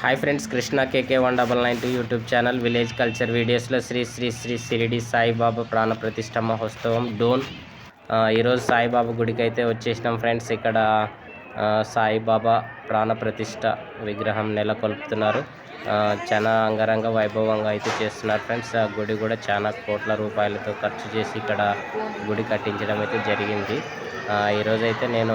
Hi friends Krishna KK one double nine two YouTube channel village culture వీడియోస్లో శ్రీ శ్రీ శ్రీ షిరిడి సాయిబాబా ప్రాణ ప్రతిష్ట మహోత్సవం డోన్. ఈరోజు సాయిబాబా గుడికి అయితే వచ్చేసినాం ఫ్రెండ్స్. ఇక్కడ సాయిబాబా ప్రాణ ప్రతిష్ట విగ్రహం నెలకొల్పుతున్నారు. చాలా అంగరంగ వైభవంగా అయితే చేస్తున్నారు ఫ్రెండ్స్. ఆ గుడి కూడా చాలా కోట్ల రూపాయలతో ఖర్చు చేసి ఇక్కడ గుడి కట్టించడం అయితే జరిగింది. ఈరోజైతే నేను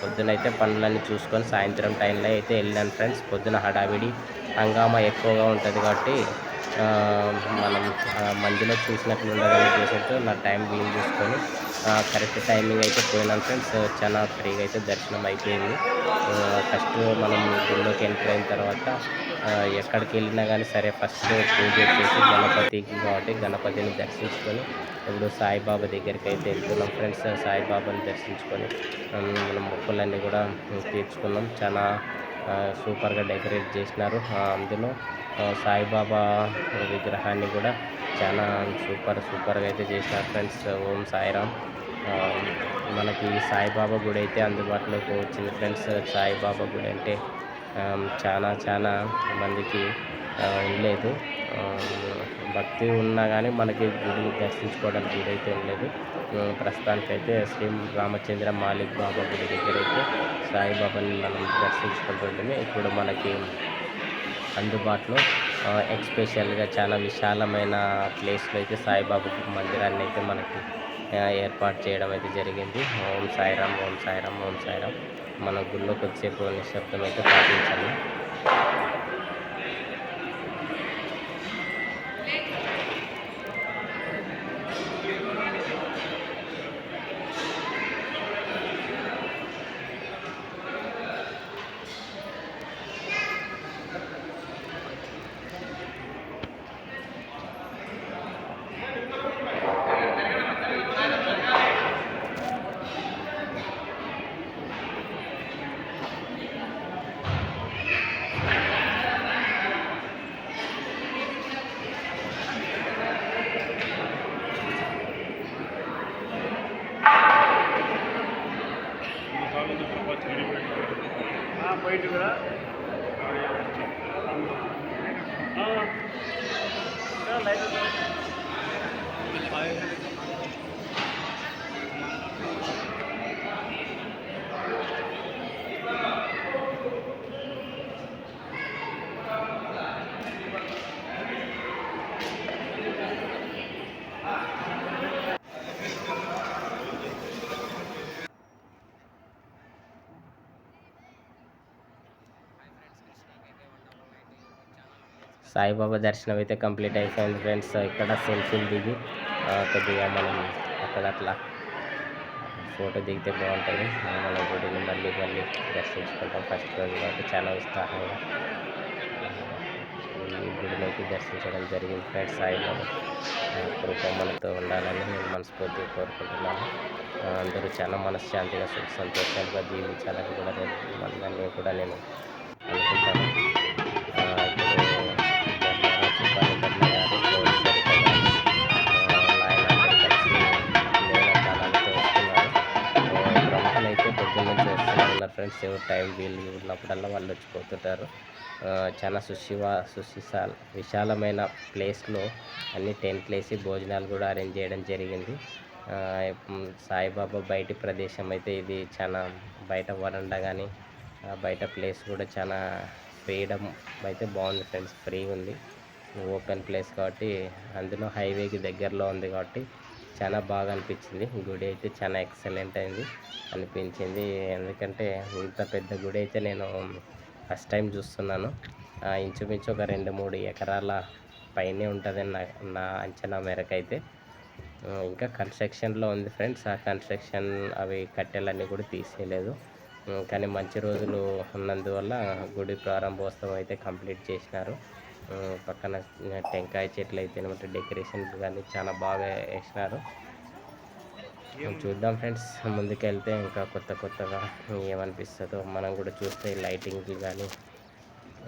పొద్దునైతే పనులన్నీ చూసుకొని సాయంత్రం టైంలో అయితే వెళ్ళాను ఫ్రెండ్స్. పొద్దున హడావిడి హంగామా ఎక్కువగా ఉంటుంది కాబట్టి మనం మందిలో చూసినట్లు ఉండదని ఉద్దేశంతో నా టైం వీలు చూసుకొని కరెక్ట్ టైమింగ్ అయితే పోయినాం ఫ్రెండ్స్ చాలా ఫ్రీగా అయితే దర్శనం అయిపోయింది. ఫస్ట్ మనం గుళ్ళోకి ఎంటర్ అయిన తర్వాత ఎక్కడికి వెళ్ళినా కానీ సరే ఫస్ట్ పూజ చేసి గణపతికి కాబట్టి గణపతిని దర్శించుకొని ఇప్పుడు సాయిబాబా దగ్గరికి అయితే వెళ్తున్నాం ఫ్రెండ్స్ సాయిబాబాని దర్శించుకొని మనం మన మొక్కులన్నీ కూడా తీర్చుకున్నాం. చాలా సూపర్గా డెకరేట్ చేసినారు. అందులో సాయిబాబా విగ్రహాన్ని కూడా చాలా సూపర్ సూపర్గా అయితే చేసినారు ఫ్రెండ్స్ ఓం సాయిరామ్. మనకి సాయిబాబా గుడి అయితే అందుబాటులోకి వచ్చింది ఫ్రెండ్స్ సాయిబాబా గుడి అంటే చాలా చాలా మందికి ఉండలేదు. భక్తి ఉన్నా కానీ మనకి గుడి దర్శించుకోవడానికి గుడి అయితే ఉండలేదు ప్రస్తుతానికైతే శ్రీ రామచంద్ర మాలిక్ బాబా గుడి దగ్గర అయితే సాయిబాబాని మనం దర్శించుకుంటుంటే ఇప్పుడు మనకి అందుబాటులో ఎక్స్పెషల్గా చాలా విశాలమైన ప్లేస్లో అయితే సాయిబాబా మందిరాన్ని అయితే మనకి ఏర్పాటు చేయడం అయితే జరిగింది. ఓం సాయిరామ్ ఓం సాయిరామ్ ఓం సాయిరామ్. మన గుళ్ళో కొద్దిసేపు నిశ్శబ్దం అయితే పాటించాలి. బయట కూడా సాయిబాబా దర్శనం అయితే కంప్లీట్ అయిపోయింది ఫ్రెండ్స్. ఇక్కడ సెల్ఫీలు దిగి కొద్దిగా మనం అక్కడ అట్లా ఫోటో దిగితే బాగుంటుంది. మన గుడిని మళ్ళీ మళ్ళీ దర్శించుకుంటాం ఫస్ట్ రోజు కాబట్టి చాలా ఉత్సాహంగా. ఈ గుడిలోకి దర్శించడం జరిగింది ఫ్రెండ్స్. సాయిబాబా ఆ, కృప మనతో ఉండాలని నేను మనస్ఫూర్తిగా కోరుకుంటున్నాను. అందరూ చాలా మనశ్శాంతిగా సుఖ సంతోషాలుగా జీవించాలని కూడా నేను మనందరినీ కూడా నేను అనుకుంటాను. ఫ్రెండ్స్ ఎవరు టైం వీలు ఉన్నప్పుడల్లా వాళ్ళు వచ్చి పోతుంటారు. చాలా సుశివా సుశిశాల విశాలమైన ప్లేస్లో అన్ని టెంట్లు వేసి భోజనాలు కూడా అరేంజ్ చేయడం జరిగింది. సాయిబాబా బయటి ప్రదేశం అయితే ఇది చాలా బయట వరండా కానీ బయట ప్లేస్ కూడా చాలా ఫ్రీడమ్ అయితే బాగుంది ఫ్రెండ్స్ ఫ్రీ ఉంది. ఓపెన్ ప్లేస్ కాబట్టి అందులో హైవేకి దగ్గరలో ఉంది కాబట్టి చాలా బాగా అనిపించింది. గుడి అయితే చాలా ఎక్సలెంట్ అయింది అనిపించింది. ఎందుకంటే ఇంత పెద్ద గుడి అయితే నేను ఫస్ట్ టైం చూస్తున్నాను. ఆ, ఇంచుమించు ఒక రెండు మూడు ఎకరాల పైనే ఉంటుంది నా నా అంచనా మేరకు అయితే ఇంకా కన్స్ట్రక్షన్లో ఉంది ఫ్రెండ్స్. ఆ కన్స్ట్రక్షన్ అవి కట్టెలన్నీ కూడా తీసేయలేదు. కానీ మంచి రోజులు ఉన్నందువల్ల గుడి ప్రారంభోత్సవం అయితే కంప్లీట్ చేసినారు. పక్కన టెంకాయ చెట్లు అయితే అనమాట డెకరేషన్ కానీ చాలా బాగా వేసినారు. చూద్దాం ఫ్రెండ్స్ ముందుకెళ్తే ఇంకా కొత్త కొత్తగా ఏమనిపిస్తుందో. మనం కూడా చూస్తే లైటింగ్లు కానీ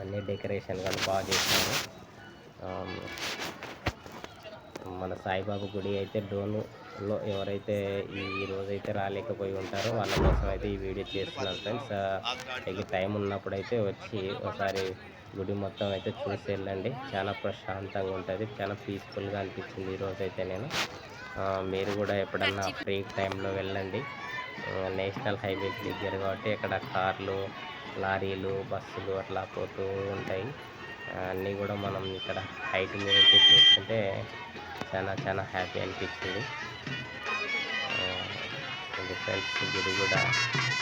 అన్ని డెకరేషన్ కానీ బాగా చేసినారు మన సాయిబాబా గుడి అయితే డ్రోన్లో ఎవరైతే ఈ రోజైతే రాలేకపోయి ఉంటారో వాళ్ళ కోసం అయితే ఈ వీడియో చేస్తున్నారు ఫ్రెండ్స్. టైం ఉన్నప్పుడు అయితే వచ్చి ఒకసారి గుడి మొత్తం అయితే చూసి వెళ్ళండి. చాలా ప్రశాంతంగా ఉంటుంది. చాలా పీస్ఫుల్గా అనిపించింది ఈరోజు అయితే నేను. మీరు కూడా ఎప్పుడన్నా ఫ్రీ టైంలో వెళ్ళండి. నేషనల్ హైవేకి దగ్గర కాబట్టి ఇక్కడ కార్లు లారీలు బస్సులు అట్లా పోతూ ఉంటాయి. అన్నీ కూడా మనం ఇక్కడ హైట్ మీద చూసుకుంటే చూస్తుంటే చాలా చాలా హ్యాపీ అనిపించింది. ఫ్రెండ్స్ గుడి కూడా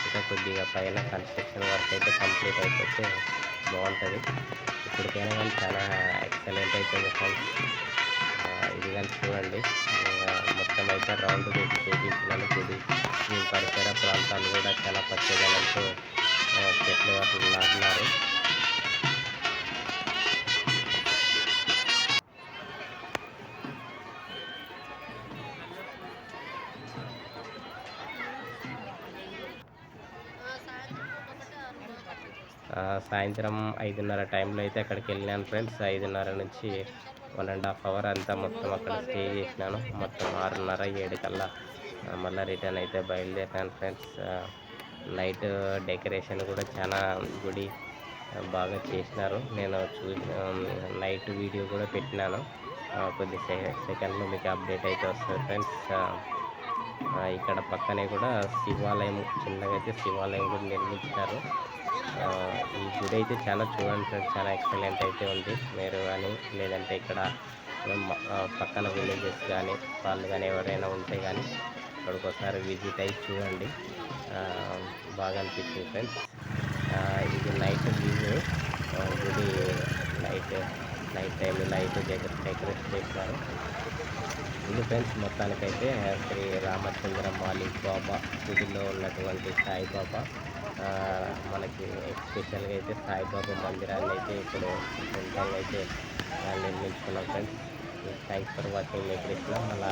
ఇంకా కొద్దిగా పైన కన్స్ట్రక్షన్ వర్క్ అయితే కంప్లీట్ అయిపోతే బాగుంటుంది. ఇప్పటికైనా కానీ చాలా ఎక్సలెంట్ అయిపోయింది ఫ్రెండ్స్ ఇది కానీ చూడండి. మొత్తం అయితే రౌండ్ పెట్టి చూపించినాను. గుడి పరిసర ప్రాంతాలు కూడా చాలా పచ్చదనంతో చెట్లు అట్లా నాటినారు. సాయంత్రం ఐదున్నర టైంలో అయితే అక్కడికి వెళ్ళాను ఫ్రెండ్స్. ఐదున్నర నుంచి వన్ అండ్ హాఫ్ అవర్ అంతా మొత్తం అక్కడ స్టే చేసినాను. మొత్తం ఆరున్నర ఏడు కల్లా మళ్ళీ రిటర్న్ అయితే బయలుదేరాను ఫ్రెండ్స్. నైట్ డెకరేషన్ కూడా చాలా గుడి బాగా చేసినారు. నేను చూ నైట్ వీడియో కూడా పెట్టినాను. కొద్ది సె సెకండ్లో మీకు అప్డేట్ అయితే వస్తుంది ఫ్రెండ్స్. ఇక్కడ పక్కనే కూడా శివాలయం చిన్నగా అయితే శివాలయం కూడా నిర్మించారు ఈ గుడి అయితే చాలా చూడండి ఫ్రెండ్స్ చాలా ఎక్సలెంట్ అయితే ఉంది. మీరు కానీ లేదంటే ఇక్కడ పక్కన విలేజెస్ కానీ వాళ్ళు కానీ ఎవరైనా ఉంటే కానీ ఇక్కడికి ఒకసారి విజిట్ అయ్యి చూడండి. బాగా అనిపించింది ఫ్రెండ్స్. ఇది నైట్ వ్యూ గుడి night night time light decorate decorate చేస్తారు ఇది ఫ్రెండ్స్ మొత్తానికైతే శ్రీ రామచంద్ర మాలిక్ బాబా గుడిలో ఉన్నటువంటి సాయిబాబా మనకి ఎస్పెషల్గా అయితే సాయిబాబా మందిరాన్ని అయితే ఇప్పుడు సొంతంగా అయితే నిర్మించుకున్నాం ఫ్రెండ్స్. థ్యాంక్స్ ఫర్ వాచింగ్ మీ కృష్ణ మన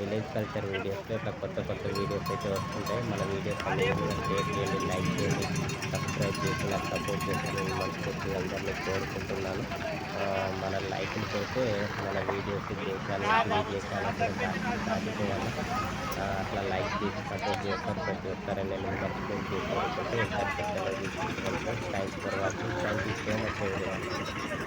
విలేజ్ కల్చర్ వీడియోస్లో ఇట్లా కొత్త కొత్త వీడియోస్ అయితే వస్తుంటాయి. మన వీడియోస్ అన్ని షేర్ చేయండి లైక్ చేయండి సబ్స్క్రైబ్ చేసి నాకు సపోర్ట్ చేస్తారని మనస్ఫూర్తిగా అందరినీ కోరుకుంటున్నాను. మన లైకులతో మన వీడియోస్ దేశాలు అందుకోవాలి అట్లా లైక్ చేసి సపోర్ట్ చేస్తారు ప్రతి ఒక్కరని నేను మర్చిపోయి చేస్తాను thanks for watching. Thank you so much